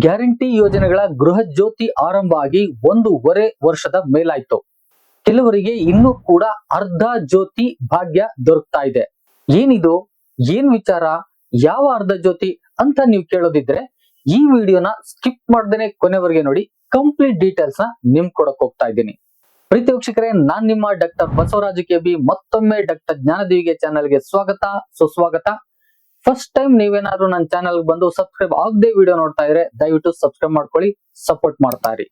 Guarantee ಯೋಜನೆಗಳ ಗೃಹ ಜ್ಯೋತಿ ಆರಂಭ ಆಗಿ ಒಂದೂವರೆ ವರ್ಷದ ಮೇಲಾಯ್ತು. ಕೆಲವರಿಗೆ ಇನ್ನೂ ಕೂಡ ಅರ್ಧ ಜ್ಯೋತಿ ಭಾಗ್ಯ ದೊರಕ್ತಾ ಇದೆ. ಏನಿದು? ಏನ್ ವಿಚಾರ? ಯಾವ ಅರ್ಧ ಜ್ಯೋತಿ ಅಂತ ನೀವು ಕೇಳೋದಿದ್ರೆ ಈ ವಿಡಿಯೋನ ಸ್ಕಿಪ್ ಮಾಡ್ದೇನೆ ಕೊನೆವರೆಗೆ ನೋಡಿ, ಕಂಪ್ಲೀಟ್ ಡೀಟೇಲ್ಸ್ನ ನಿಮ್ ಕೊಡಕ್ ಹೋಗ್ತಾ ಇದ್ದೀನಿ. ಪ್ರೀತಿ ವೀಕ್ಷಕರೇ, ನಾನ್ ನಿಮ್ಮ ಡಾಕ್ಟರ್ ಬಸವರಾಜ ಕೆ ಬಿ, ಮತ್ತೊಮ್ಮೆ ಡಾಕ್ಟರ್ ಜ್ಞಾನದೇವಿಗೆ ಚಾನೆಲ್ಗೆ ಸ್ವಾಗತ, ಸುಸ್ವಾಗತ. ಫಸ್ಟ್ ಟೈಮ್ ನೀವೇನಾದ್ರೂ ನನ್ನ ಚಾನಲ್ ಬಂದು ಸಬ್ಸ್ಕ್ರೈಬ್ ಆಗದೆ ವಿಡಿಯೋ ನೋಡ್ತಾ ಇದ್ರೆ ದಯವಿಟ್ಟು ಸಬ್ಸ್ಕ್ರೈಬ್ ಮಾಡ್ಕೊಳ್ಳಿ ಸಪೋರ್ಟ್ ಮಾಡ್ತಾ ಇರಿ.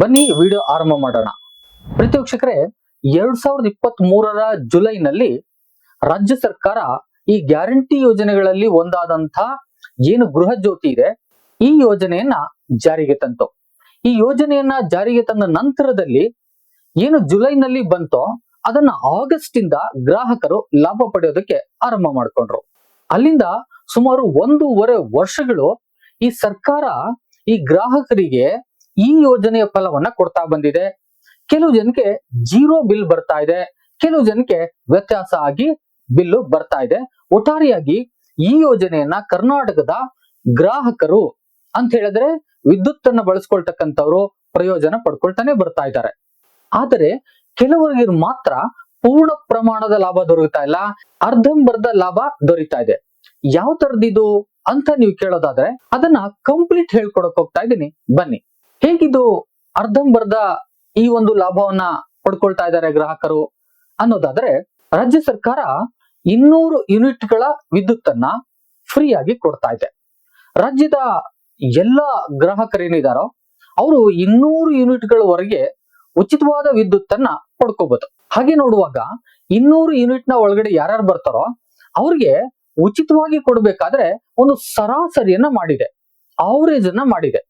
ಬನ್ನಿ ವಿಡಿಯೋ ಆರಂಭ ಮಾಡೋಣ. ಪ್ರತಿ ವೀಕ್ಷಕರೇ, ಎರಡ್ ಸಾವಿರದ ಇಪ್ಪತ್ತ್ ಮೂರರ ಜುಲೈನಲ್ಲಿ ರಾಜ್ಯ ಸರ್ಕಾರ ಈ ಗ್ಯಾರಂಟಿ ಯೋಜನೆಗಳಲ್ಲಿ ಒಂದಾದಂತ ಏನು ಗೃಹ ಜ್ಯೋತಿ ಇದೆ, ಈ ಯೋಜನೆಯನ್ನ ಜಾರಿಗೆ ತಂತು. ಈ ಯೋಜನೆಯನ್ನ ಜಾರಿಗೆ ತಂದ ನಂತರದಲ್ಲಿ ಏನು ಜುಲೈನಲ್ಲಿ ಬಂತೋ ಅದನ್ನ ಆಗಸ್ಟ್ ಇಂದ ಗ್ರಾಹಕರು ಲಾಭ ಪಡೆಯೋದಕ್ಕೆ ಆರಂಭ ಮಾಡ್ಕೊಂಡ್ರು. ಅಲ್ಲಿಂದ ಸುಮಾರು ಒಂದೂವರೆ ವರ್ಷಗಳು ಈ ಸರ್ಕಾರ ಈ ಗ್ರಾಹಕರಿಗೆ ಈ ಯೋಜನೆಯ ಫಲವನ್ನ ಕೊಡ್ತಾ ಬಂದಿದೆ. ಕೆಲವು ಜನಕ್ಕೆ ಜೀರೋ ಬಿಲ್ ಬರ್ತಾ ಇದೆ. ಕೆಲವು ಜನಕ್ಕೆ ವ್ಯತ್ಯಾಸ ಆಗಿ ಬಿಲ್ಲು ಬರ್ತಾ ಇದೆ. ಒಟ್ಟಾರೆಯಾಗಿ ಈ ಯೋಜನೆಯನ್ನ ಕರ್ನಾಟಕದ ಗ್ರಾಹಕರು ಅಂತ ಹೇಳಿದ್ರೆ ವಿದ್ಯುತ್ ಅನ್ನ ಬಳಸ್ಕೊಳ್ತಕ್ಕಂಥವ್ರು ಪ್ರಯೋಜನ ಪಡ್ಕೊಳ್ತಾನೆ ಬರ್ತಾ ಇದ್ದಾರೆ. ಆದರೆ ಕೆಲವರಿಗೆ ಮಾತ್ರ ಪೂರ್ಣ ಪ್ರಮಾಣದ ಲಾಭ ದೊರೆಯುತ್ತಾ ಇಲ್ಲ ಅರ್ಧಂಬರ್ಧ ಲಾಭ ದೊರೀತಾ ಇದೆ. ಯಾವ ತರದಿದು ಅಂತ ನೀವು ಕೇಳೋದಾದ್ರೆ ಅದನ್ನ ಕಂಪ್ಲೀಟ್ ಹೇಳ್ಕೊಡಕ್ ಹೋಗ್ತಾ ಇದ್ದೀನಿ. ಬನ್ನಿ. ಹೇಗಿದು ಅರ್ಧಂಬರ್ಧ ಈ ಒಂದು ಲಾಭವನ್ನ ಪಡ್ಕೊಳ್ತಾ ಇದ್ದಾರೆ ಗ್ರಾಹಕರು ಅನ್ನೋದಾದ್ರೆ ರಾಜ್ಯ ಸರ್ಕಾರ ಇನ್ನೂರು ಯೂನಿಟ್ಗಳ ವಿದ್ಯುತ್ ಅನ್ನ ಫ್ರೀ ಆಗಿ ಕೊಡ್ತಾ ಇದೆ. ರಾಜ್ಯದ ಎಲ್ಲ ಗ್ರಾಹಕರೇನಿದಾರೋ ಅವರು ಇನ್ನೂರು ಯೂನಿಟ್ಗಳವರೆಗೆ ಉಚಿತವಾದ ವಿದ್ಯುತ್ ಅನ್ನ ಪಡ್ಕೋಬಹುದು ಹಾಗೆ ನೋಡುವಾಗ ಇನ್ನೂರು ಯೂನಿಟ್ನ ಒಳಗಡೆ ಯಾರ್ಯಾರು ಬರ್ತಾರೋ ಅವ್ರಿಗೆ ಉಚಿತವಾಗಿ ಕೊಡ್ಬೇಕಾದ್ರೆ ಒಂದು ಸರಾಸರಿಯನ್ನ ಮಾಡಿದೆ ಆವರೇಜ್ ಅನ್ನ ಮಾಡಿದೆ.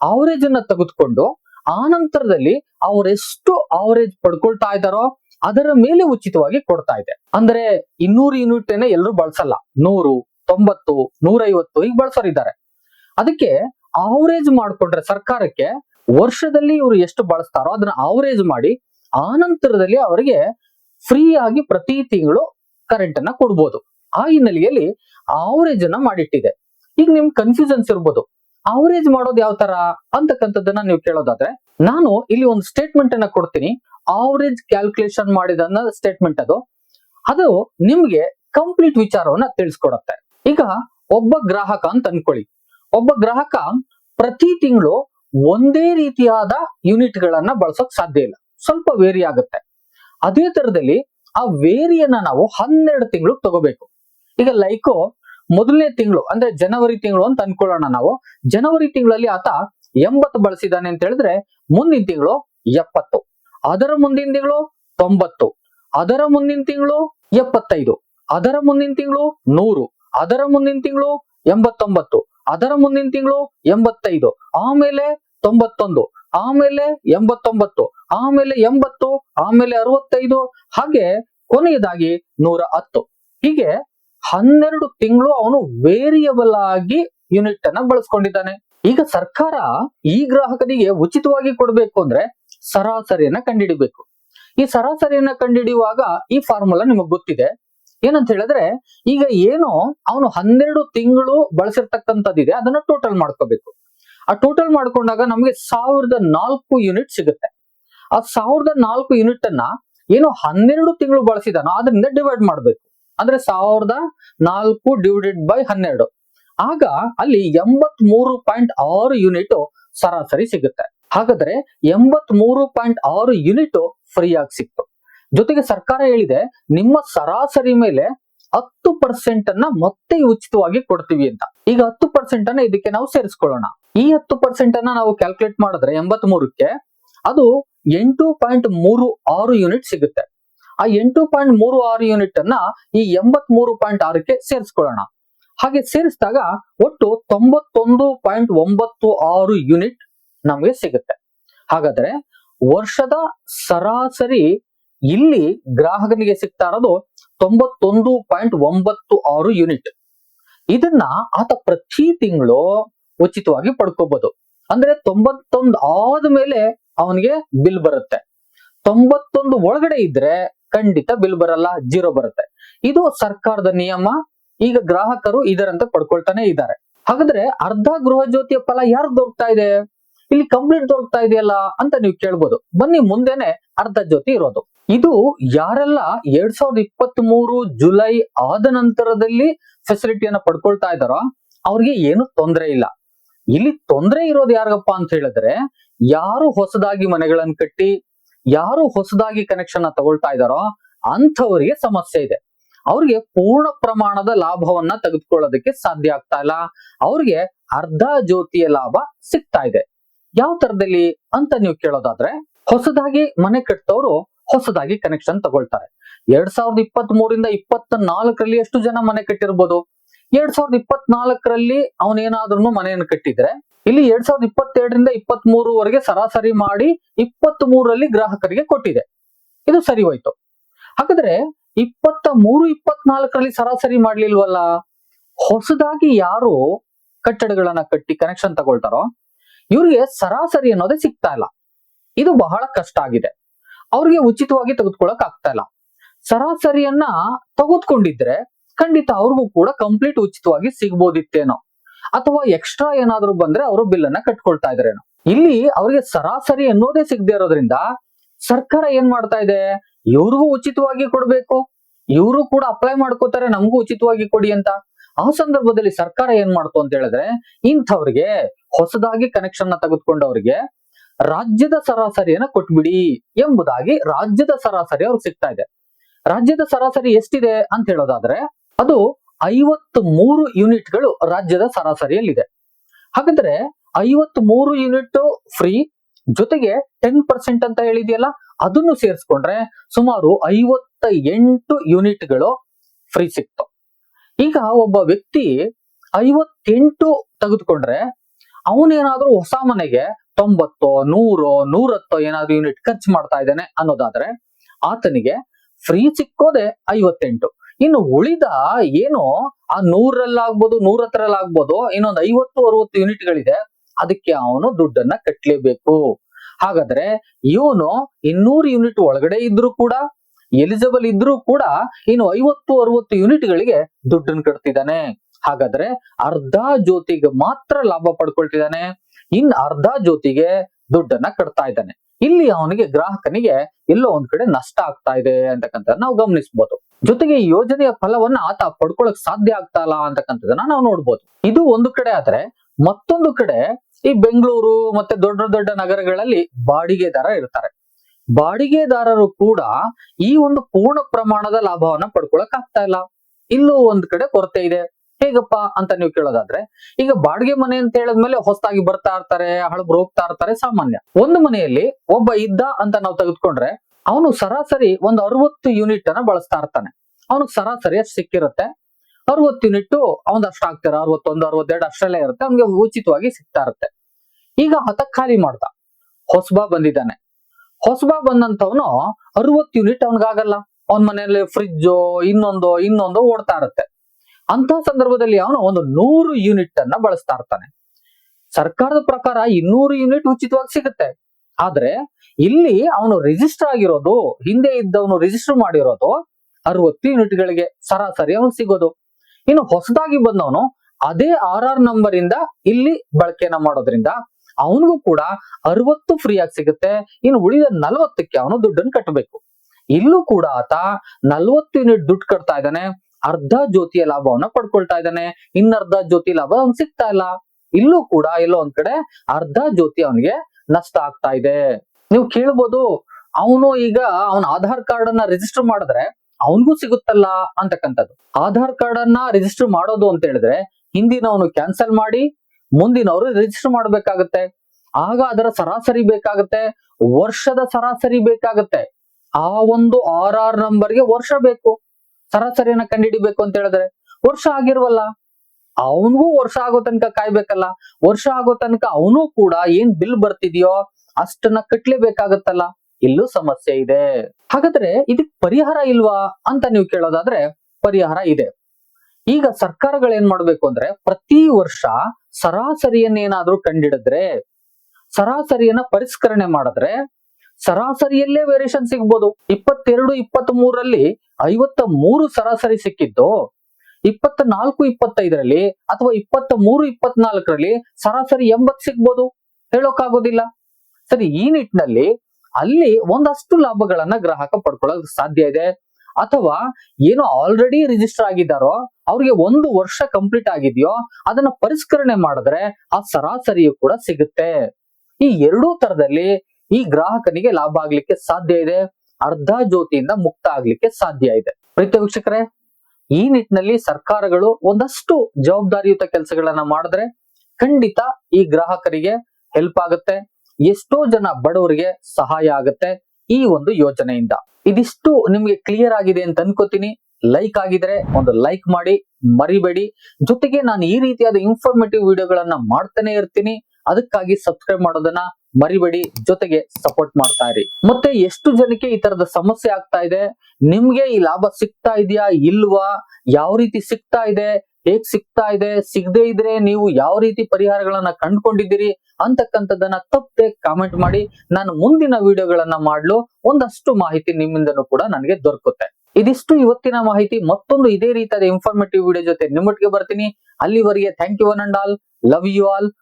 ಆವರೇಜ್ ಅನ್ನ ತೆಗೆದುಕೊಂಡು ಆ ನಂತರದಲ್ಲಿ ಅವರೆಷ್ಟು ಆವರೇಜ್ ಪಡ್ಕೊಳ್ತಾ ಇದ್ದಾರೋ ಅದರ ಮೇಲೆ ಉಚಿತವಾಗಿ ಕೊಡ್ತಾ ಇದೆ. ಅಂದ್ರೆ ಇನ್ನೂರು ಯೂನಿಟ್ ಎಲ್ಲರೂ ಬಳಸಲ್ಲ, ನೂರು, ತೊಂಬತ್ತು, ನೂರೈವತ್ತು ಈಗ ಬಳಸೋರಿದ್ದಾರೆ ಅದಕ್ಕೆ ಆವರೇಜ್ ಮಾಡ್ಕೊಂಡ್ರೆ ಸರ್ಕಾರಕ್ಕೆ ವರ್ಷದಲ್ಲಿ ಇವರು ಎಷ್ಟು ಬಳಸ್ತಾರೋ ಅದನ್ನ ಆವರೇಜ್ ಮಾಡಿ ಆ ನಂತರದಲ್ಲಿ ಅವರಿಗೆ ಫ್ರೀ ಆಗಿ ಪ್ರತಿ ತಿಂಗಳು ಕರೆಂಟ್ ಅನ್ನ ಕೊಡ್ಬೋದು. ಆ ಹಿನ್ನೆಲೆಯಲ್ಲಿ ಆವರೇಜ್ ಅನ್ನ ಮಾಡಿಟ್ಟಿದೆ. ಈಗ ನಿಮ್ ಕನ್ಫ್ಯೂಷನ್ಸ್ ಇರ್ಬೋದು. ಅವರೇಜ್ ಮಾಡೋದು ಯಾವ ತರ ಅಂತಕ್ಕಂಥದ್ದನ್ನ ನೀವು ಕೇಳೋದಾದ್ರೆ, ನಾನು ಇಲ್ಲಿ ಒಂದು ಸ್ಟೇಟ್ಮೆಂಟ್ ಅನ್ನ ಕೊಡ್ತೀನಿ. ಅವರೇಜ್ ಕ್ಯಾಲ್ಕುಲೇಷನ್ ಮಾಡಿದ ಸ್ಟೇಟ್ಮೆಂಟ್ ಅದು. ಅದು ನಿಮ್ಗೆ ಕಂಪ್ಲೀಟ್ ವಿಚಾರವನ್ನ ತಿಳಿಸ್ಕೊಡತ್ತೆ. ಈಗ ಒಬ್ಬ ಗ್ರಾಹಕ ಅಂತ ಅನ್ಕೊಳ್ಳಿ. ಒಬ್ಬ ಗ್ರಾಹಕ ಪ್ರತಿ ತಿಂಗಳು ಒಂದೇ ರೀತಿಯಾದ ಯೂನಿಟ್ ಗಳನ್ನ ಬಳಸೋಕ್ ಸಾಧ್ಯ ಇಲ್ಲ. ಸ್ವಲ್ಪ ವೇರಿ ಆಗುತ್ತೆ. ಅದೇ ತರದಲ್ಲಿ ಆ ವೇರಿಯನ್ನ ನಾವು ಹನ್ನೆರಡು ತಿಂಗಳು ತಗೋಬೇಕು. ಈಗ ಲೈಕು ಮೊದಲನೇ ತಿಂಗಳು ಅಂದ್ರೆ ಜನವರಿ ತಿಂಗಳು ಅಂತ ಅನ್ಕೊಳ್ಳೋಣ ನಾವು. ಜನವರಿ ತಿಂಗಳಲ್ಲಿ ಆತ ಎಂಬತ್ತು ಬಳಸಿದಾನೆ ಅಂತ ಹೇಳಿದ್ರೆ ಮುಂದಿನ ತಿಂಗಳು ಎಪ್ಪತ್ತು. ಅದರ ಮುಂದಿನ ತಿಂಗಳು ತೊಂಬತ್ತು. ಅದರ ಮುಂದಿನ ತಿಂಗಳು ಎಪ್ಪತ್ತೈದು. ಅದರ ಮುಂದಿನ ತಿಂಗಳು ನೂರು. ಅದರ ಮುಂದಿನ ತಿಂಗಳು ಎಂಬತ್ತೊಂಬತ್ತು. ಅದರ ಮುಂದಿನ ತಿಂಗಳು ಎಂಬತ್ತೈದು. ಆಮೇಲೆ ತೊಂಬತ್ತೊಂದು. ಆಮೇಲೆ ಎಂಬತ್ತೊಂಬತ್ತು, ಆಮೇಲೆ ಎಂಬತ್ತು, ಆಮೇಲೆ ಅರವತ್ತೈದು, ಹಾಗೆ ಕೊನೆಯದಾಗಿ ನೂರ ಹತ್ತು. ಹೀಗೆ ಹನ್ನೆರಡು ತಿಂಗಳು ಅವನು ವೇರಿಯಬಲ್ ಆಗಿ ಯೂನಿಟ್ ಅನ್ನ ಬಳಸ್ಕೊಂಡಿದ್ದಾನೆ. ಈಗ ಸರ್ಕಾರ ಈ ಗ್ರಾಹಕನಿಗೆ ಉಚಿತವಾಗಿ ಕೊಡಬೇಕು ಅಂದ್ರೆ ಸರಾಸರಿಯನ್ನ ಕಂಡಿಡಿಬೇಕು ಈ ಸರಾಸರಿಯನ್ನ ಕಂಡಿಡಿಯುವಾಗ ಈ ಫಾರ್ಮುಲಾ ನಿಮಗ್ ಗೊತ್ತಿದೆ. ಏನಂತ ಹೇಳಿದ್ರೆ, ಈಗ ಏನೋ ಅವನು ಹನ್ನೆರಡು ತಿಂಗಳು ಬಳಸಿರ್ತಕ್ಕಂಥದ್ದಿದೆ, ಅದನ್ನ ಟೋಟಲ್ ಮಾಡ್ಕೋಬೇಕು. ಆ ಟೋಟಲ್ ಮಾಡ್ಕೊಂಡಾಗ ನಮಗೆ ಸಾವಿರದ ನಾಲ್ಕು ಯೂನಿಟ್ ಸಿಗುತ್ತೆ. ಆ ಸಾವಿರದ ನಾಲ್ಕು ಯೂನಿಟ್ ಅನ್ನ ಏನು ಹನ್ನೆರಡು ತಿಂಗಳು ಬಳಸಿದಾನೋ, ಅದರಿಂದ ಡಿವೈಡ್ ಮಾಡಬೇಕು. ಅಂದ್ರೆ ಸಾವಿರದ ನಾಲ್ಕು ಡಿವೈಡೆಡ್ ಬೈ ಹನ್ನೆರಡು. ಆಗ ಅಲ್ಲಿ ಎಂಬತ್ ಮೂರು ಪಾಯಿಂಟ್ ಆರು ಯೂನಿಟ್ ಸರಾಸರಿ ಸಿಗುತ್ತೆ. ಹಾಗಾದ್ರೆ ಎಂಬತ್ ಮೂರು ಪಾಯಿಂಟ್ ಆರು ಯೂನಿಟ್ ಫ್ರೀ ಆಗಿ ಸಿಕ್ತು. ಜೊತೆಗೆ ಸರ್ಕಾರ ಹೇಳಿದೆ, ನಿಮ್ಮ ಸರಾಸರಿ ಮೇಲೆ ಹತ್ತು ಪರ್ಸೆಂಟ್ ಅನ್ನ ಮತ್ತೆ ಉಚಿತವಾಗಿ ಕೊಡ್ತೀವಿ ಅಂತ. ಈಗ ಹತ್ತು ಪರ್ಸೆಂಟ್ ಅನ್ನ ಇದಕ್ಕೆ ನಾವು ಸೇರಿಸ್ಕೊಳ್ಳೋಣ. ಈ ಹತ್ತು ಪರ್ಸೆಂಟ್ ಅನ್ನ ನಾವು ಕ್ಯಾಲ್ಕುಲೇಟ್ ಮಾಡಿದ್ರೆ ಎಂಬತ್ ಮೂರಕ್ಕೆ ಅದು ಎಂಟು ಪಾಯಿಂಟ್ ಮೂರು ಆರು ಯೂನಿಟ್ ಸಿಗುತ್ತೆ. ಆ ಎಂಟು ಪಾಯಿಂಟ್ ಮೂರು ಆರು ಯೂನಿಟ್ ಅನ್ನ ಈ ಎಂಬತ್ ಮೂರು ಪಾಯಿಂಟ್ ಆರಕ್ಕೆ ಸೇರಿಸ್ಕೊಳ್ಳೋಣ. ಹಾಗೆ ಸೇರಿಸಿದಾಗ ಒಟ್ಟು ತೊಂಬತ್ತೊಂದು ಪಾಯಿಂಟ್ ಒಂಬತ್ತು ಆರು ಯೂನಿಟ್ ನಮಗೆ ಸಿಗುತ್ತೆ. ಹಾಗಾದ್ರೆ ವರ್ಷದ ಸರಾಸರಿ ಇಲ್ಲಿ ಗ್ರಾಹಕನಿಗೆ ಸಿಗ್ತಾ ಇರೋದು ತೊಂಬತ್ತೊಂದು ಪಾಯಿಂಟ್ ಒಂಬತ್ತು ಆರು ಯೂನಿಟ್. ಇದನ್ನ ಆತ ಪ್ರತಿ ತಿಂಗಳು ಉಚಿತವಾಗಿ ಪಡ್ಕೋಬಹುದು ಅಂದ್ರೆ ತೊಂಬತ್ತೊಂದು ಆದ್ಮೇಲೆ ಅವನಿಗೆ ಬಿಲ್ ಬರುತ್ತೆ. ತೊಂಬತ್ತೊಂದು ಒಳಗಡೆ ಇದ್ರೆ ಖಂಡಿತ ಬಿಲ್ ಬರಲ್ಲ ಜೀರೋ ಬರುತ್ತೆ. ಇದು ಸರ್ಕಾರದ ನಿಯಮ, ಈಗ ಗ್ರಾಹಕರು ಇದರಂತೆ ಪಡ್ಕೊಳ್ತಾನೆ ಇದ್ದಾರೆ. ಹಾಗಾದ್ರೆ ಅರ್ಧ ಗೃಹ ಜ್ಯೋತಿಯ ಫಲ ಯಾರು ದೊರಕ್ತಾ ಇದೆ? ಇಲ್ಲಿ ಕಂಪ್ಲೀಟ್ ದೊರಕ್ತಾ ಇದೆಯಲ್ಲ ಅಂತ ನೀವು ಕೇಳ್ಬೋದು. ಬನ್ನಿ ಮುಂದೆನೆ ಅರ್ಧ ಜ್ಯೋತಿ ಇರೋದು. ಇದು ಯಾರೆಲ್ಲ ಎರಡ್ ಸಾವಿರದ ಇಪ್ಪತ್ತ್ ಮೂರು ಜುಲೈ ಆದ ನಂತರದಲ್ಲಿ ಫೆಸಿಲಿಟಿಯನ್ನ ಪಡ್ಕೊಳ್ತಾ ಇದಾರೋ ಅವ್ರಿಗೆ ಏನು ತೊಂದರೆ ಇಲ್ಲ. ಇಲ್ಲಿ ತೊಂದರೆ ಇರೋದು ಯಾರಿಗಪ್ಪ ಅಂತ ಹೇಳಿದ್ರೆ ಯಾರು ಹೊಸದಾಗಿ ಮನೆಗಳನ್ನ ಕಟ್ಟಿ, ಯಾರು ಹೊಸದಾಗಿ ಕನೆಕ್ಷನ್ ತಗೊಳ್ತಾ ಇದಾರೋ ಅಂಥವರಿಗೆ ಸಮಸ್ಯೆ ಇದೆ. ಅವ್ರಿಗೆ ಪೂರ್ಣ ಪ್ರಮಾಣದ ಲಾಭವನ್ನ ತೆಗೆದುಕೊಳ್ಳೋದಕ್ಕೆ ಸಾಧ್ಯ ಆಗ್ತಾ ಇಲ್ಲ. ಅವ್ರಿಗೆ ಅರ್ಧ ಜ್ಯೋತಿಯ ಲಾಭ ಸಿಗ್ತಾ ಇದೆ. ಯಾವ ತರದಲ್ಲಿ ಅಂತ ನೀವು ಕೇಳೋದಾದ್ರೆ, ಹೊಸದಾಗಿ ಮನೆ ಕಟ್ಟದವರು ಹೊಸದಾಗಿ ಕನೆಕ್ಷನ್ ತಗೊಳ್ತಾರೆ. ಎರಡ್ ಸಾವಿರದ ಇಪ್ಪತ್ತ್ ಮೂರಿಂದ ಇಪ್ಪತ್ತ್ ನಾಲ್ಕರಲ್ಲಿ ಎಷ್ಟು ಜನ ಮನೆ ಕಟ್ಟಿರ್ಬೋದು? ಎರಡ್ ಸಾವಿರದ ಇಪ್ಪತ್ನಾಲ್ಕರಲ್ಲಿ ಅವನೇನಾದ್ರೂ ಮನೆಯನ್ನು ಕಟ್ಟಿದ್ರೆ, ಇಲ್ಲಿ ಎರಡ್ ಸಾವಿರದ ಇಪ್ಪತ್ತೆರಡರಿಂದ ಇಪ್ಪತ್ತ್ ಮೂರುವರೆಗೆ ಸರಾಸರಿ ಮಾಡಿ ಇಪ್ಪತ್ತ್ ಮೂರರಲ್ಲಿ ಗ್ರಾಹಕರಿಗೆ ಕೊಟ್ಟಿದೆ. ಇದು ಸರಿ ಹೋಯ್ತು. ಹಾಗಾದ್ರೆ ಇಪ್ಪತ್ತ ಮೂರು ಇಪ್ಪತ್ನಾಲ್ಕರಲ್ಲಿ ಸರಾಸರಿ ಮಾಡ್ಲಿಲ್ವಲ್ಲ? ಹೊಸದಾಗಿ ಯಾರು ಕಟ್ಟಡಗಳನ್ನ ಕಟ್ಟಿ ಕನೆಕ್ಷನ್ ತಗೊಳ್ತಾರೋ, ಇವ್ರಿಗೆ ಸರಾಸರಿ ಅನ್ನೋದೇ ಸಿಗ್ತಾ ಇಲ್ಲ. ಇದು ಬಹಳ ಕಷ್ಟ ಆಗಿದೆ. ಅವ್ರಿಗೆ ಉಚಿತವಾಗಿ ತೆಗೆದುಕೊಳ್ಳಕ್ ಆಗ್ತಾ ಇಲ್ಲ. ಸರಾಸರಿಯನ್ನ ತೆಗೆದುಕೊಂಡಿದ್ರೆ ಖಂಡಿತ ಅವ್ರಿಗೂ ಕೂಡ ಕಂಪ್ಲೀಟ್ ಉಚಿತವಾಗಿ ಸಿಗ್ಬೋದಿತ್ತೇನೋ. ಅಥವಾ ಎಕ್ಸ್ಟ್ರಾ ಏನಾದ್ರು ಬಂದ್ರೆ ಅವರು ಬಿಲ್ ಅನ್ನ ಕಟ್ಕೊಳ್ತಾ ಇದ್ರೇನೋ. ಇಲ್ಲಿ ಅವ್ರಿಗೆ ಸರಾಸರಿ ಅನ್ನೋದೇ ಸಿಗದೆ ಇರೋದ್ರಿಂದ ಸರ್ಕಾರ ಏನ್ ಮಾಡ್ತಾ ಇದೆ? ಇವ್ರಿಗೂ ಉಚಿತವಾಗಿ ಕೊಡ್ಬೇಕು. ಇವರು ಕೂಡ ಅಪ್ಲೈ ಮಾಡ್ಕೋತಾರೆ, ನಮಗೂ ಉಚಿತವಾಗಿ ಕೊಡಿ ಅಂತ. ಆ ಸಂದರ್ಭದಲ್ಲಿ ಸರ್ಕಾರ ಏನ್ ಮಾಡ್ತು ಅಂತ ಹೇಳಿದ್ರೆ ಇಂಥವ್ರಿಗೆ ಹೊಸದಾಗಿ ಕನೆಕ್ಷನ್ನ ತೆಗೆದುಕೊಂಡವ್ರಿಗೆ ರಾಜ್ಯದ ಸರಾಸರಿಯನ್ನ ಕೊಟ್ಬಿಡಿ ಎಂಬುದಾಗಿ ರಾಜ್ಯದ ಸರಾಸರಿ ಅವ್ರಿಗೆ ಸಿಗ್ತಾ ಇದೆ. ರಾಜ್ಯದ ಸರಾಸರಿ ಎಷ್ಟಿದೆ ಅಂತ ಹೇಳೋದಾದ್ರೆ ಅದು ಐವತ್ ಮೂರು ಯೂನಿಟ್ಗಳು ರಾಜ್ಯದ ಸರಾಸರಿಯಲ್ಲಿದೆ. ಹಾಗಾದ್ರೆ ಐವತ್ ಮೂರು ಯೂನಿಟ್ ಫ್ರೀ ಜೊತೆಗೆ ಟೆನ್ ಪರ್ಸೆಂಟ್ ಅಂತ ಹೇಳಿದೆಯಲ್ಲ ಅದನ್ನು ಸೇರಿಸ್ಕೊಂಡ್ರೆ ಸುಮಾರು ಐವತ್ತ ಎಂಟು ಯೂನಿಟ್ಗಳು ಫ್ರೀ ಸಿಕ್ತು. ಈಗ ಒಬ್ಬ ವ್ಯಕ್ತಿ ಐವತ್ತೆಂಟು ತೆಗೆದುಕೊಂಡ್ರೆ ಅವನೇನಾದ್ರೂ ಹೊಸ ಮನೆಗೆ ತೊಂಬತ್ತೋ ನೂರೋ, ನೂರತ್ತೋ ಏನಾದ್ರೂ ಯೂನಿಟ್ ಖರ್ಚು ಮಾಡ್ತಾ ಇದ್ದಾನೆ ಅನ್ನೋದಾದ್ರೆ ಆತನಿಗೆ ಫ್ರೀ ಸಿಕ್ಕೋದೆ ಐವತ್ತೆಂಟು. ಇನ್ನು ಉಳಿದ ಏನು ಆ ನೂರಲ್ಲಾಗ್ಬೋದು ನೂರ ಹತ್ತರಲ್ಲಾಗ್ಬೋದು ಇನ್ನೊಂದು ಐವತ್ತು, ಅರವತ್ತು ಯೂನಿಟ್ಗಳಿದೆ ಅದಕ್ಕೆ ಅವನು ದುಡ್ಡನ್ನ ಕಟ್ಲೇಬೇಕು. ಹಾಗಾದ್ರೆ ಇವನು ಇನ್ನೂರು ಯೂನಿಟ್ ಒಳಗಡೆ ಇದ್ರೂ ಕೂಡ ಎಲಿಜಿಬಲ್ ಇದ್ರೂ ಕೂಡ ಇನ್ನು ಐವತ್ತು, ಅರವತ್ತು ಯೂನಿಟ್ಗಳಿಗೆ ದುಡ್ಡನ್ನು ಕಟ್ತಿದ್ದಾನೆ. ಹಾಗಾದ್ರೆ ಅರ್ಧ ಜ್ಯೋತಿಗೆ ಮಾತ್ರ ಲಾಭ ಪಡ್ಕೊಳ್ತಿದ್ದಾನೆ. ಇನ್ ಅರ್ಧ ಜೊತೆಗೆ ದುಡ್ಡನ್ನ ಕಟ್ತಾ ಇದ್ದಾನೆ. ಇಲ್ಲಿ ಅವನಿಗೆ ಗ್ರಾಹಕನಿಗೆ ಎಲ್ಲೋ ಒಂದ್ ಕಡೆ ನಷ್ಟ ಆಗ್ತಾ ಇದೆ ಅಂತಕ್ಕಂಥ ನಾವು ಗಮನಿಸಬಹುದು ಜೊತೆಗೆ ಈ ಯೋಜನೆಯ ಫಲವನ್ನ ಆತ ಪಡ್ಕೊಳಕ್ ಸಾಧ್ಯ ಆಗ್ತಾ ಇಲ್ಲ ಅಂತಕ್ಕಂಥದನ್ನ ನಾವು ನೋಡ್ಬೋದು. ಇದು ಒಂದು ಕಡೆ ಆದ್ರೆ ಮತ್ತೊಂದು ಕಡೆ ಈ ಬೆಂಗಳೂರು ಮತ್ತೆ ದೊಡ್ಡ ದೊಡ್ಡ ನಗರಗಳಲ್ಲಿ ಬಾಡಿಗೆದಾರ ಇರ್ತಾರೆ. ಬಾಡಿಗೆದಾರರು ಕೂಡ ಈ ಒಂದು ಪೂರ್ಣ ಪ್ರಮಾಣದ ಲಾಭವನ್ನ ಪಡ್ಕೊಳಕ್ ಆಗ್ತಾ ಇಲ್ಲ. ಇಲ್ಲೂ ಒಂದ್ ಕಡೆ ಕೊರತೆ ಇದೆ. ಹೇಗಪ್ಪ ಅಂತ ನೀವು ಕೇಳೋದಾದ್ರೆ, ಈಗ ಬಾಡಿಗೆ ಮನೆ ಅಂತ ಹೇಳಿದ್ಮೇಲೆ ಹೊಸದಾಗಿ ಬರ್ತಾ ಇರ್ತಾರೆ, ಹಳಬ್ರು ಹೋಗ್ತಾ ಇರ್ತಾರೆ ಸಾಮಾನ್ಯ. ಒಂದು ಮನೆಯಲ್ಲಿ ಒಬ್ಬ ಇದ್ದ ಅಂತ ನಾವು ತೆಗೆದುಕೊಂಡ್ರೆ, ಅವನು ಸರಾಸರಿ ಒಂದು ಅರವತ್ತು ಯೂನಿಟ್ ಅನ್ನ ಬಳಸ್ತಾ ಇರ್ತಾನೆ. ಅವನಿಗೆ ಸರಾಸರಿ ಅಷ್ಟು ಸಿಕ್ಕಿರುತ್ತೆ. ಅರವತ್ತು ಯೂನಿಟ್ ಅವನ್ ಅಷ್ಟು ಆಗ್ತಾರೆ, ಅರವತ್ತೊಂದು, ಅರವತ್ತೆರಡು ಅಷ್ಟರಲ್ಲೇ ಇರುತ್ತೆ, ಅವ್ನಿಗೆ ಉಚಿತವಾಗಿ ಸಿಗ್ತಾ ಇರುತ್ತೆ. ಈಗ ಹತ ಖಾಲಿ ಮಾಡ್ದ. ಹೊಸಬಾ ಬಂದಿದ್ದಾನೆ. ಹೊಸಬಾ ಬಂದಂತವನು ಅರವತ್ತು ಯೂನಿಟ್ ಅವನಿಗಾಗಲ್ಲ. ಅವನ ಮನೆಯಲ್ಲಿ ಫ್ರಿಜ್ಜು ಇನ್ನೊಂದು ಇನ್ನೊಂದು ಓಡ್ತಾ ಇರುತ್ತೆ. ಅಂತ ಸಂದರ್ಭದಲ್ಲಿ ಅವನು ಒಂದು ನೂರು ಯೂನಿಟ್ ಅನ್ನ ಬಳಸ್ತಾ ಇರ್ತಾನೆ. ಸರ್ಕಾರದ ಪ್ರಕಾರ ಇನ್ನೂರು ಯೂನಿಟ್ ಉಚಿತವಾಗಿ ಸಿಗುತ್ತೆ. ಆದ್ರೆ ಇಲ್ಲಿ ಅವನು ರಿಜಿಸ್ಟರ್ ಆಗಿರೋದು, ಹಿಂದೆ ಇದ್ದವನು ರಿಜಿಸ್ಟರ್ ಮಾಡಿರೋದು ಅರವತ್ತು ಯೂನಿಟ್ಗಳಿಗೆ ಸರಾಸರಿ ಅವನು ಸಿಗೋದು. ಇನ್ನು ಹೊಸದಾಗಿ ಬಂದವನು ಅದೇ ಆರ್ ಆರ್ ನಂಬರ್ ಇಂದ ಇಲ್ಲಿ ಬಳಕೆಯನ್ನ ಮಾಡೋದ್ರಿಂದ ಅವನಿಗೂ ಕೂಡ ಅರವತ್ತು ಫ್ರೀಯಾಗಿ ಸಿಗುತ್ತೆ. ಇನ್ನು ಉಳಿದ ನಲವತ್ತಕ್ಕೆ ಅವನು ದುಡ್ಡನ್ನು ಕಟ್ಟಬೇಕು. ಇಲ್ಲೂ ಕೂಡ ಆತ ನಲ್ವತ್ತು ಯೂನಿಟ್ ದುಡ್ಡು ಕಟ್ತಾ ಇದ್ದಾನೆ. ಅರ್ಧ ಜ್ಯೋತಿಯ ಲಾಭವನ್ನ ಪಡ್ಕೊಳ್ತಾ ಇದ್ದಾನೆ. ಇನ್ನರ್ಧ ಜ್ಯೋತಿ ಲಾಭ ಅವ್ನ್ ಸಿಗ್ತಾ ಇಲ್ಲ. ಇಲ್ಲೂ ಕೂಡ ಎಲ್ಲೋ ಒಂದ್ ಕಡೆ ಅರ್ಧ ಜ್ಯೋತಿ ಅವನಿಗೆ ನಷ್ಟ ಆಗ್ತಾ ಇದೆ. ನೀವು ಕೇಳ್ಬೋದು, ಅವನು ಈಗ ಅವನ ಆಧಾರ್ ಕಾರ್ಡ್ ಅನ್ನ ರಿಜಿಸ್ಟರ್ ಮಾಡಿದ್ರೆ ಅವನಿಗೂ ಸಿಗುತ್ತಲ್ಲ ಅಂತಕ್ಕಂಥದ್ದು. ಆಧಾರ್ ಕಾರ್ಡ್ ಅನ್ನ ರಿಜಿಸ್ಟರ್ ಮಾಡೋದು ಅಂತ ಹೇಳಿದ್ರೆ ಹಿಂದಿನವನು ಕ್ಯಾನ್ಸಲ್ ಮಾಡಿ, ಮುಂದಿನವರು ರಿಜಿಸ್ಟರ್ ಮಾಡ್ಬೇಕಾಗತ್ತೆ. ಆಗ ಅದರ ಸರಾಸರಿ ಬೇಕಾಗತ್ತೆ, ವರ್ಷದ ಸರಾಸರಿ ಬೇಕಾಗತ್ತೆ. ಆ ಒಂದು ಆರ್ ಆರ್ ನಂಬರ್ಗೆ ವರ್ಷ ಬೇಕು. ಸರಾಸರಿಯನ್ನ ಕಂಡುಹಿಡಿಬೇಕು ಅಂತ ಹೇಳಿದ್ರೆ ವರ್ಷ ಆಗಿರ್ವಲ್ಲ, ಅವನಿಗೂ ವರ್ಷ ಆಗೋ ತನಕ ಕಾಯ್ಬೇಕಲ್ಲ. ವರ್ಷ ಆಗೋ ತನಕ ಅವನು ಕೂಡ ಏನ್ ಬಿಲ್ ಬರ್ತಿದ್ಯೋ ಅಷ್ಟನ್ನ ಕಟ್ಲೇಬೇಕಾಗತ್ತಲ್ಲ. ಇಲ್ಲೂ ಸಮಸ್ಯೆ ಇದೆ. ಹಾಗಾದ್ರೆ ಇದಕ್ ಪರಿಹಾರ ಇಲ್ವಾ ಅಂತ ನೀವು ಕೇಳೋದಾದ್ರೆ ಪರಿಹಾರ ಇದೆ. ಈಗ ಸರ್ಕಾರಗಳು ಏನ್ ಮಾಡ್ಬೇಕು ಅಂದ್ರೆ ಪ್ರತಿ ವರ್ಷ ಸರಾಸರಿಯನ್ನೇನಾದ್ರೂ ಕಂಡಿಡಿದ್ರೆ ಸರಾಸರಿಯನ್ನ ಪರಿಷ್ಕರಣೆ ಮಾಡಿದ್ರೆ ಸರಾಸರಿಯಲ್ಲೇ ವೇರಿಯೇಷನ್ ಸಿಗ್ಬೋದು. ಇಪ್ಪತ್ತೆರಡು ಇಪ್ಪತ್ತ್ ಮೂರಲ್ಲಿ ಐವತ್ತ ಮೂರು ಸರಾಸರಿ ಸಿಕ್ಕಿದ್ದು ಇಪ್ಪತ್ತ ನಾಲ್ಕು ಇಪ್ಪತ್ತೈದರಲ್ಲಿ ಅಥವಾ ಇಪ್ಪತ್ತ ಮೂರು ಇಪ್ಪತ್ನಾಲ್ಕರಲ್ಲಿ ಸರಾಸರಿ ಎಂಬತ್ ಸಿಗ್ಬೋದು. ಹೇಳೋಕ್ಕಾಗೋದಿಲ್ಲ ಸರಿ, ಈ ನಿಟ್ಟಿನಲ್ಲಿ ಅಲ್ಲಿ ಒಂದಷ್ಟು ಲಾಭಗಳನ್ನ ಗ್ರಾಹಕ ಪಡ್ಕೊಳ್ಳೋದು ಸಾಧ್ಯ ಇದೆ. ಅಥವಾ ಏನೋ ಆಲ್ರೆಡಿ ರಿಜಿಸ್ಟರ್ ಆಗಿದ್ದಾರೋ, ಅವ್ರಿಗೆ ಒಂದು ವರ್ಷ ಕಂಪ್ಲೀಟ್ ಆಗಿದೆಯೋ, ಅದನ್ನ ಪರಿಷ್ಕರಣೆ ಮಾಡಿದ್ರೆ ಆ ಸರಾಸರಿಯು ಕೂಡ ಸಿಗುತ್ತೆ. ಈ ಎರಡೂ ತರದಲ್ಲಿ ಈ ಗ್ರಾಹಕನಿಗೆ ಲಾಭ ಆಗ್ಲಿಕ್ಕೆ ಸಾಧ್ಯ ಇದೆ. ಅರ್ಧ ಜ್ಯೋತಿಯಿಂದ ಮುಕ್ತ ಆಗ್ಲಿಕ್ಕೆ ಸಾಧ್ಯ ಇದೆ. ಪ್ರೀತ ವೀಕ್ಷಕರೇ, ಈ ನಿಟ್ಟಿನಲ್ಲಿ ಸರ್ಕಾರಗಳು ಒಂದಷ್ಟು ಜವಾಬ್ದಾರಿಯುತ ಕೆಲಸಗಳನ್ನ ಮಾಡಿದ್ರೆ ಖಂಡಿತ ಈ ಗ್ರಾಹಕರಿಗೆ ಹೆಲ್ಪ್ ಆಗುತ್ತೆ, ಎಷ್ಟೋ ಜನ ಬಡವರಿಗೆ ಸಹಾಯ ಆಗುತ್ತೆ ಈ ಒಂದು ಯೋಜನೆಯಿಂದ. ಇದಿಷ್ಟು ನಿಮ್ಗೆ ಕ್ಲಿಯರ್ ಆಗಿದೆ ಅಂತ ಅನ್ಕೋತೀನಿ. ಲೈಕ್ ಆಗಿದ್ರೆ ಒಂದು ಲೈಕ್ ಮಾಡಿ, ಮರಿಬೇಡಿ. ಜೊತೆಗೆ ನಾನು ಈ ರೀತಿಯಾದ ಇನ್ಫಾರ್ಮೇಟಿವ್ ವಿಡಿಯೋಗಳನ್ನ ಮಾಡ್ತಾನೆ ಇರ್ತೀನಿ. ಅದಕ್ಕಾಗಿ ಸಬ್ಸ್ಕ್ರೈಬ್ ಮಾಡೋದನ್ನ ಮರಿಬೇಡಿ ಜೊತೆಗೆ ಸಪೋರ್ಟ್ ಮಾಡ್ತಾ ಇರಿ. ಮತ್ತೆ ಎಷ್ಟು ಜನಕ್ಕೆ ಈ ತರದ ಸಮಸ್ಯೆ ಆಗ್ತಾ ಇದೆ? ನಿಮ್ಗೆ ಈ ಲಾಭ ಸಿಗ್ತಾ ಇದೆಯಾ? ಇಲ್ವಾ? ಯಾವ ರೀತಿ ಸಿಗ್ತಾ ಇದೆ? ಹೇಗ್ ಸಿಗ್ತಾ ಇದೆ? ಸಿಗದೆ ಇದ್ರೆ ನೀವು ಯಾವ ರೀತಿ ಪರಿಹಾರಗಳನ್ನ ಕಂಡ್ಕೊಂಡಿದ್ದೀರಿ? ಅಂತಕ್ಕಂಥದ್ದನ್ನ ತಪ್ಪದೆ ಕಾಮೆಂಟ್ ಮಾಡಿ. ನಾನು ಮುಂದಿನ ವಿಡಿಯೋಗಳನ್ನ ಮಾಡ್ಲು. ಒಂದಷ್ಟು ಮಾಹಿತಿ ನಿಮ್ಮಿಂದನೂ ಕೂಡ ನನಗೆ ದೊರಕುತ್ತೆ. ಇದಿಷ್ಟು ಇವತ್ತಿನ ಮಾಹಿತಿ. ಮತ್ತೊಂದು ಇದೇ ರೀತಿಯಾದ ಇನ್ಫಾರ್ಮೇಟಿವ್ ವಿಡಿಯೋ ಜೊತೆ ನಿಮ್ಮೊಟ್ಟಿಗೆ ಬರ್ತೀನಿ. ಅಲ್ಲಿವರೆಗೆ thank you one and all love you all